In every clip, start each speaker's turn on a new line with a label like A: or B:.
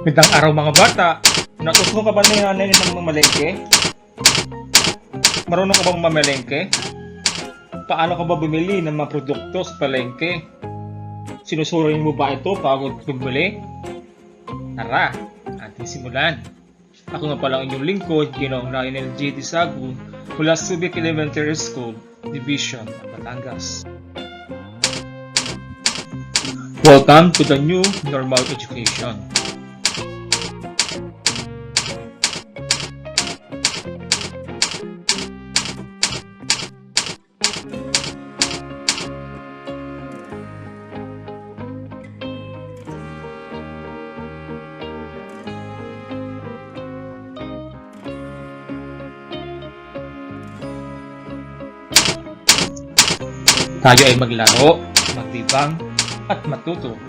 A: Magandang araw mga bata. Natuto ka ba ni nanay ng mamalengke? Marunong ka bang mamalengke? Paano ka ba bumili ng mga produkto sa palengke? Sinusurin mo ba ito bago bumili? Tara, ating simulan. Ako nga pala ang inyong lingkod, Ginoong Lionel G. Tisagu, mula Subic Elementary School, Division Batangas. Welcome to the new normal education. Tayo ay maglaro, maglibang, at matuto.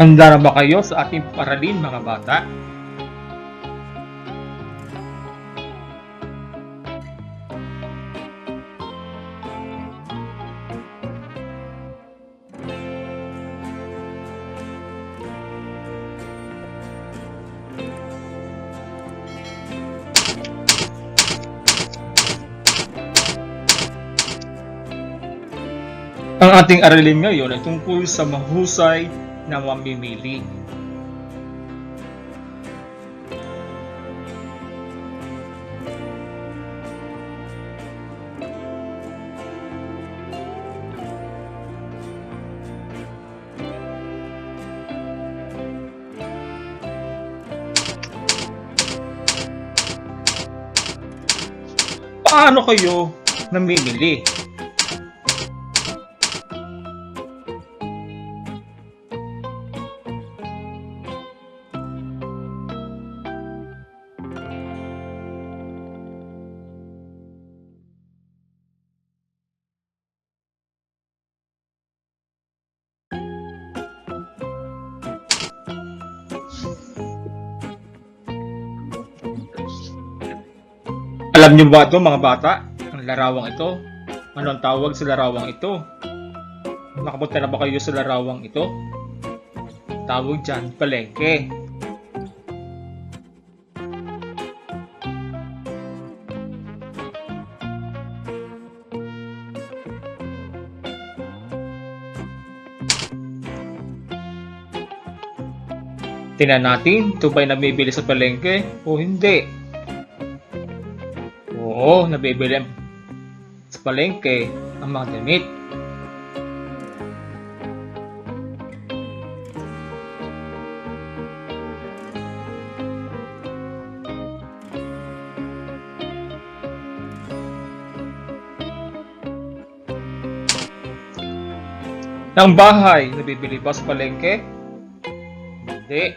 A: Handa na ba kayo sa ating paralin mga bata? Ang ating aralin ngayon ay tungkol sa mahusay na mamimili. Paano kayo namimili? Niyo ba ito mga bata? Ang larawang ito? Ano ang tawag sa larawang ito? Nakapunta na ba kayo sa larawang ito? Tawag dyan, palengke. Tingnan natin, ito ba'y namibili sa palengke o hindi? Oo, nabibili sa palengke ang mga damit. Ng bahay, nabibili ba sa palengke? Hindi.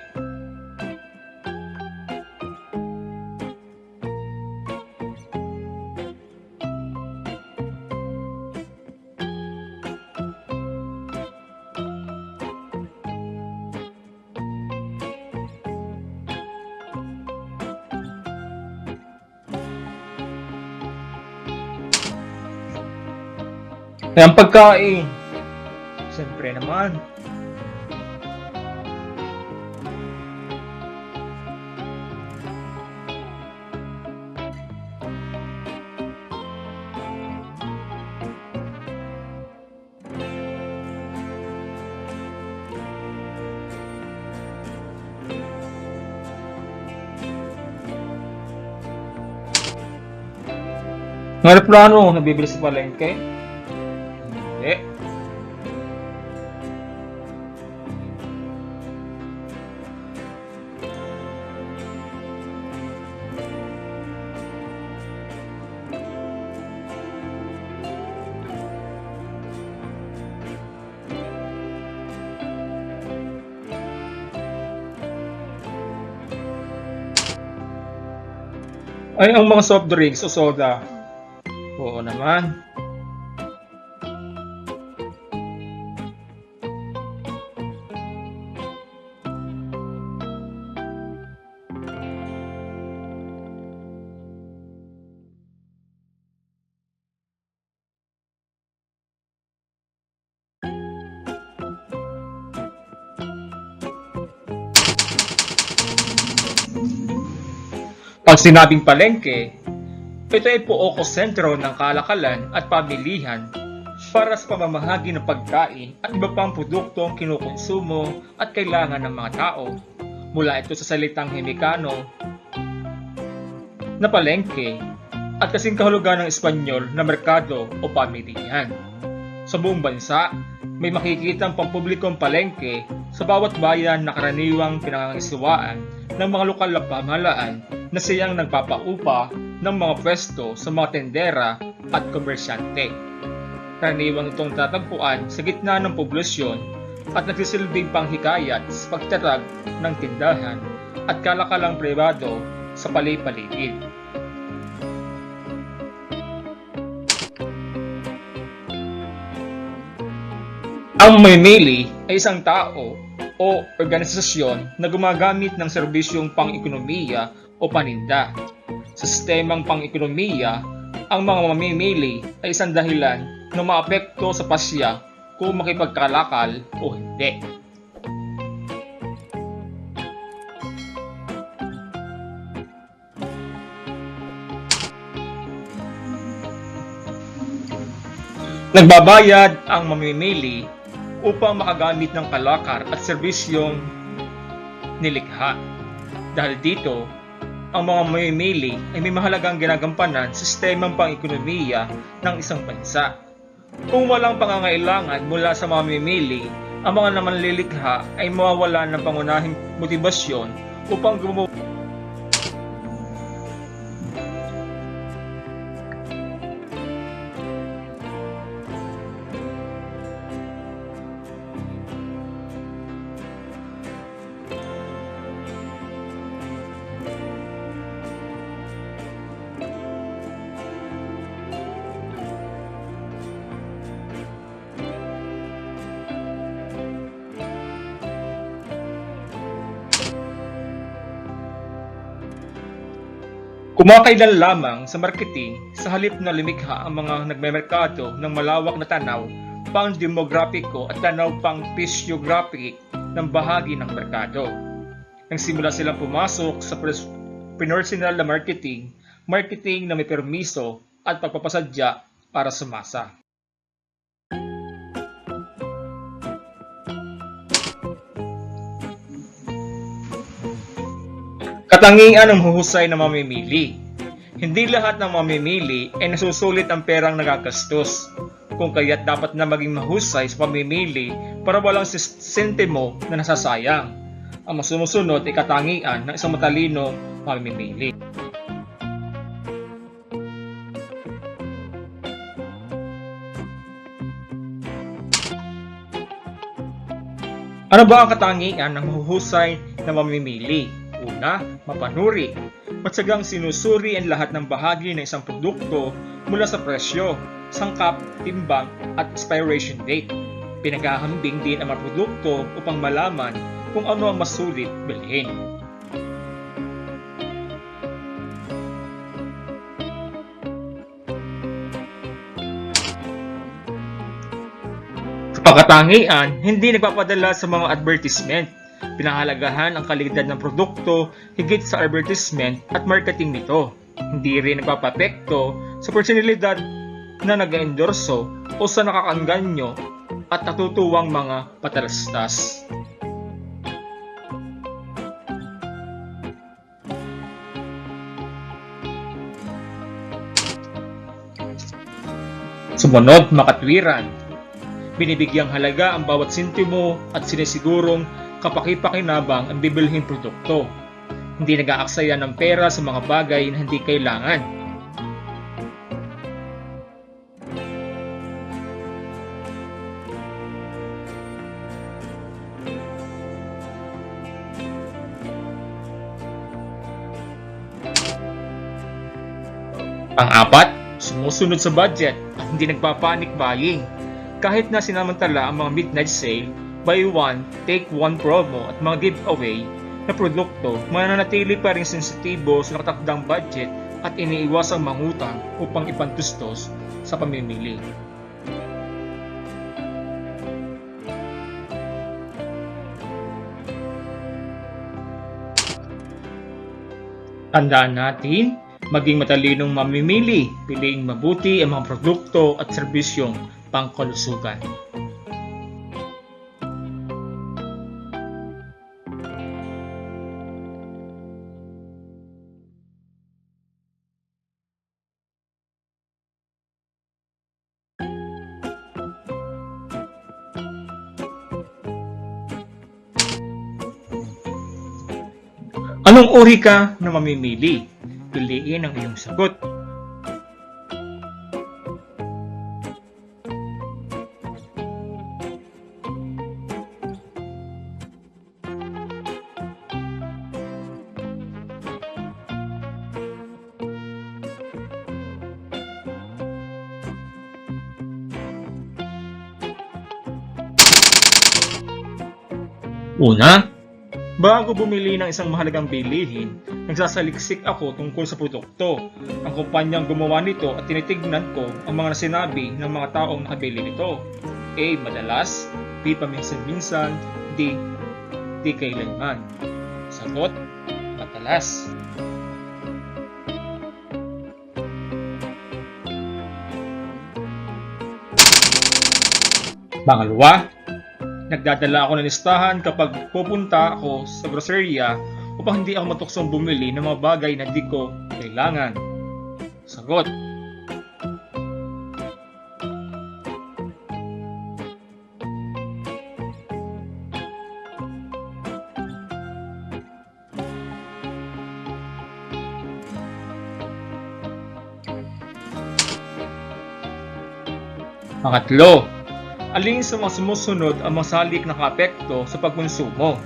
A: Ang pagkain. Siyempre naman. Ng aeroplano, nabibili sa palengke? Ay, ang mga soft drinks o soda. Oo naman. Pag sinabing palengke, ito ay pooko sentro ng kalakalan at pamilihan para sa pamamahagi ng pagkain at iba pang produktong kinukonsumo at kailangan ng mga tao. Mula ito sa salitang Himikano na palengke at kasing kahulugan ng Espanyol na merkado o pamilihan. Sa buong bansa, may makikitang pampublikong palengke sa bawat bayan na karaniwang pinangangisiwaan ng mga lokal na pamahalaan na siyang nagpapaupa ng mga pwesto sa mga tendera at komersyante. Karaniwang itong tatagpuan sa gitna ng poblasyon at nagsisilbing panghikayat sa pagtatag ng tindahan at kalakalang pribado sa palipaligid. Ang mamimili ay isang tao o organisasyon na gumagamit ng serbisyong pang-ekonomiya o paninda. Sa sistemang pang-ekonomiya, ang mga mamimili ay isang dahilan na maapekto sa pasya kung makipagkalakal o hindi. Nagbabayad ang mamimili upang makagamit ng kalakar at serbisyong nilikha. Dahil dito, ang mga mamimili ay may mahalagang ginagampanan sa sistemang pang-ekonomiya ng isang bansa. Kung walang pangangailangan mula sa mamimili, ang mga namanlilikha ay mawawala ng pangunahing motibasyon upang gumawa Kumakailan lamang sa marketing sa halip na lumikha ang mga nagmemerkado ng malawak na tanaw pang demograpiko at tanaw pang physiographic ng bahagi ng merkado. Nang simula silang pumasok sa personal na marketing, marketing na may permiso at pagpapasadya para sa Katangian ng huhusay na mamimili. Hindi lahat ng mamimili ay nasusulit ang perang nagagastos. Kung kaya't dapat na maging mahusay sa pamimili para walang sentimo na nasasayang. Ang masumusunod ay katangian ng isang matalino mamimili. Ano ba ang katangian ng mahuhusay na mamimili? Una, mapanuri. Matsagang sinusuri ang lahat ng bahagi ng isang produkto mula sa presyo, sangkap, timbang, at expiration date. Pinaghahambing din ang mga produkto upang malaman kung ano ang masulit bilhin. Sa pagkatangian, hindi nagpapadala sa mga advertisement. Pinahalagahan ang kalidad ng produkto higit sa advertisement at marketing nito. Hindi rin nagpapapekto sa personalidad na nag-endorso o sa nakakaanganyo at natutuwang mga patalastas. Sumunod, makatwiran. Binibigyang halaga ang bawat sintimo at sinisigurong kapaki-pakinabang ang bibilhin produkto. Hindi nag-aaksaya ng pera sa mga bagay na hindi kailangan. Pang-apat, sumusunod sa budget at hindi nagpapanik buying. Kahit na sinamantala ang mga midnight sale, buy one, take one promo at mga giveaway na produkto, mananatili pa rin sensitibo sa nakatakdang budget at iniiwasang mangutang upang ipantustos sa pamimili. Tandaan natin, maging matalinong mamimili, piliing mabuti ang mga produkto at serbisyong pangkalusugan. Anong uri ka na mamimili? Piliin ang iyong sagot. Una, Bago bumili ng isang mahalagang bilihin, nagsasaliksik ako tungkol sa produkto, ang kumpanyang gumawa nito at tinitignan ko ang mga sinabi ng mga taong nakabili nito. A. Madalas B. Paminsan-minsan D. Di kailanman Sagot, madalas. Pangalawa, Nagdadala ako ng listahan kapag pupunta ako sa groceria upang hindi ako matuksong bumili ng mga bagay na di ko kailangan. Sagot. Pangatlo, Alin sa mga sumusunod ang masalik na kaapekto sa pagkonsumo?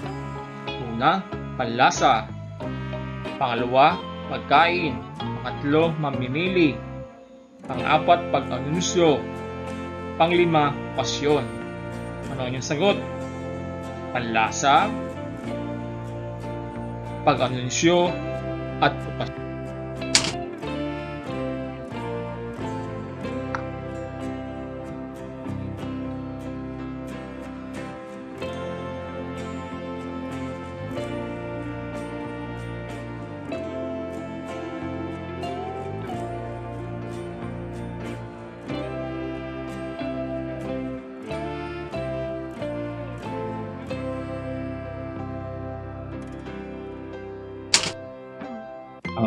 A: Una, panlasa. Pangalawa, pagkain. Pangatlo, mamimili. Pang-apat, pag-anunsyo. Panglima, pasyon. Ano ang inyong sagot? Panlasa, pag-anunsyo, at pasyon.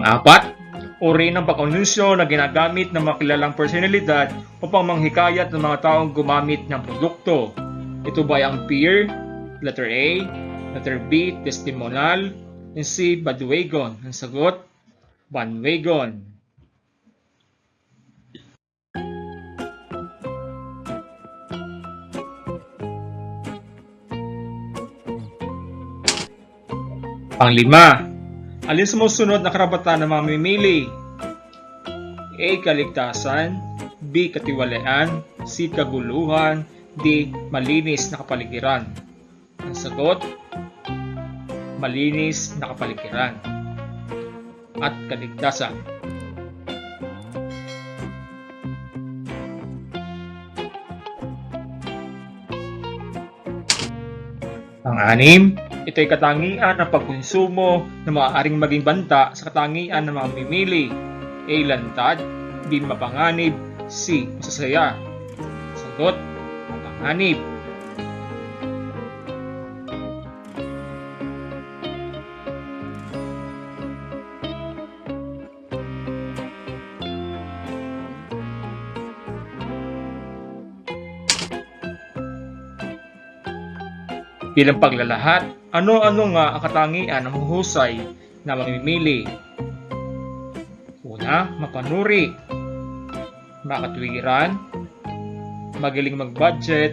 A: Ang apat, uri ng pag-anunsyo na ginagamit ng mga kilalang personalidad upang manghikayat ng mga taong gumamit ng produkto. Ito ba ang peer, letter A, letter B, testimonial, and C, bandwagon. Ang sagot, bandwagon. Panglima, Alin sumusunod na karapatan ng mamimili? A. Kaligtasan B. Katiwalaan C. Kaguluhan D. Malinis na kapaligiran Ang sagot Malinis na kapaligiran at kaligtasan Ang anim, ito'y katangian ng pagkonsumo na maaaring maging banta sa katangian ng mga mimili. A. Lantad B. Mapanganib C. Masasaya Sagot, mapanganib. Bilang paglalahat, ano-ano nga ang katangian ng huhusay na mamimili? Una, mapanuri, makatwiran, magaling mag-budget,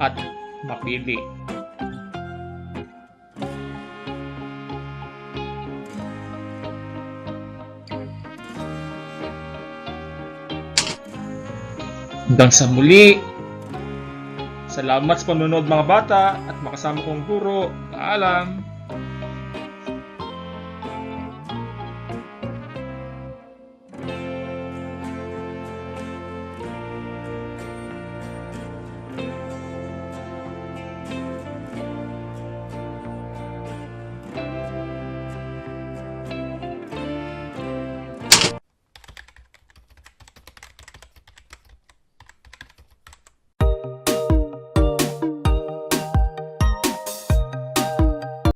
A: at mapili. Hanggang sa muli, Salamat sa panonood mga bata at makasama kong guro. Paalam!